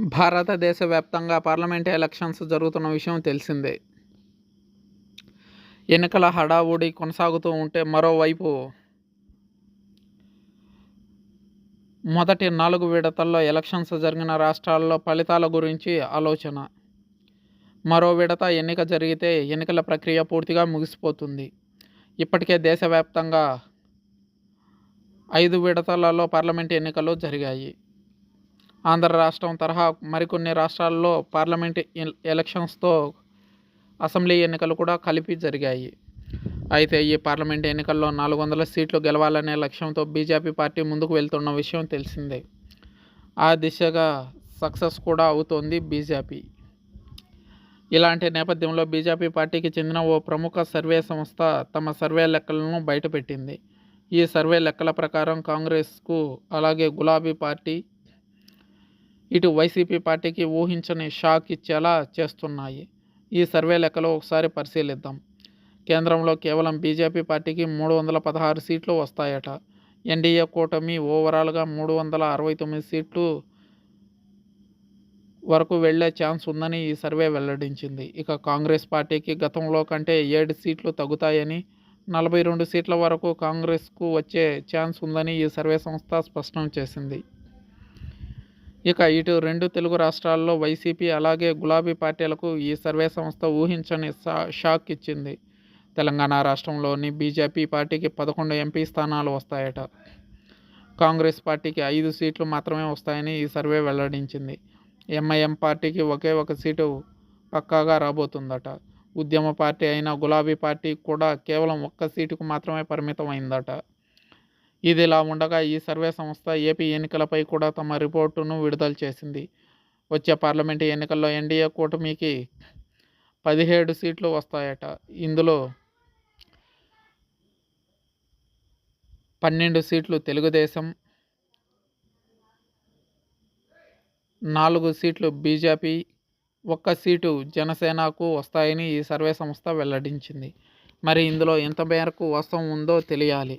భారతదేశ వ్యాప్తంగా parliament elections జరుగుతున్న విషయం తెలిసిందే. ఎన్నికల హడావుడి కొనసాగుతూ ఉంటే మరోవైపు మొదటి నాలుగు విడతల్లో ఎలక్షన్స్ జరిగిన రాష్ట్రాల్లో ఫలితాల గురించి ఆలోచన. మరో విడత ఎన్నిక జరిగితే ఎన్నికల ప్రక్రియ పూర్తిగా ముగిసిపోతుంది. ఇప్పటికే దేశవ్యాప్తంగా ఐదు విడతలలో పార్లమెంట్ ఎన్నికలు జరిగాయి. ఆంధ్ర రాష్ట్రం తరహా మరికొన్ని రాష్ట్రాల్లో పార్లమెంట్ ఎలక్షన్స్తో అసెంబ్లీ ఎన్నికలు కూడా కలిపి జరిగాయి. అయితే ఈ పార్లమెంట్ ఎన్నికల్లో నాలుగు వందల సీట్లు గెలవాలనే లక్ష్యంతో బీజేపీ పార్టీ ముందుకు వెళ్తున్న విషయం తెలిసిందే. ఆ దిశగా సక్సెస్ కూడా అవుతోంది బీజేపీ. ఇలాంటి నేపథ్యంలో బీజేపీ పార్టీకి చెందిన ఓ ప్రముఖ సర్వే సంస్థ తమ సర్వే లెక్కలను బయటపెట్టింది. ఈ సర్వే లెక్కల ప్రకారం కాంగ్రెస్కు అలాగే గులాబీ పార్టీ ఇటు వైసీపీ పార్టీకి ఊహించని షాక్ ఇచ్చేలా చేస్తున్నాయి. ఈ సర్వే లెక్కలు ఒకసారి పరిశీలిద్దాం. కేంద్రంలో కేవలం బీజేపీ పార్టీకి మూడు వందల పదహారు సీట్లు వస్తాయట. ఎన్డీఏ కూటమి ఓవరాల్గా మూడు వందల అరవై తొమ్మిది సీట్లు వరకు వెళ్ళే ఛాన్స్ ఉందని ఈ సర్వే వెల్లడించింది. ఇక కాంగ్రెస్ పార్టీకి గతంలో కంటే ఏడు సీట్లు తగ్గుతాయని నలభై రెండు సీట్ల వరకు కాంగ్రెస్కు వచ్చే ఛాన్స్ ఉందని ఈ సర్వే సంస్థ స్పష్టం చేసింది. ఇక ఇటు రెండు తెలుగు రాష్ట్రాల్లో వైసీపీ అలాగే గులాబీ పార్టీలకు ఈ సర్వే సంస్థ ఊహించని షాక్ ఇచ్చింది. తెలంగాణ రాష్ట్రంలోని బీజేపీ పార్టీకి పదకొండు ఎంపీ స్థానాలు వస్తాయట. కాంగ్రెస్ పార్టీకి ఐదు సీట్లు మాత్రమే వస్తాయని ఈ సర్వే వెల్లడించింది. ఎంఐఎం పార్టీకి ఒకే ఒక సీటు పక్కాగా రాబోతుందట. ఉద్యమ పార్టీ అయిన గులాబీ పార్టీ కూడా కేవలం ఒక్క సీటుకు మాత్రమే పరిమితం అయిందట ఇదిలా ఉండగా ఈ సర్వే సంస్థ ఏపీ ఎన్నికలపై కూడా తమ రిపోర్టును విడుదల చేసింది. వచ్చే పార్లమెంటు ఎన్నికల్లో ఎన్డీఏ కూటమికి పదిహేడు సీట్లు వస్తాయట. ఇందులో పన్నెండు సీట్లు తెలుగుదేశం నాలుగు సీట్లు బీజేపీ ఒక్క సీటు జనసేనకు వస్తాయని ఈ సర్వే సంస్థ వెల్లడించింది. మరి ఇందులో ఎంత మేరకు వాస్తవం ఉందో తెలియాలి.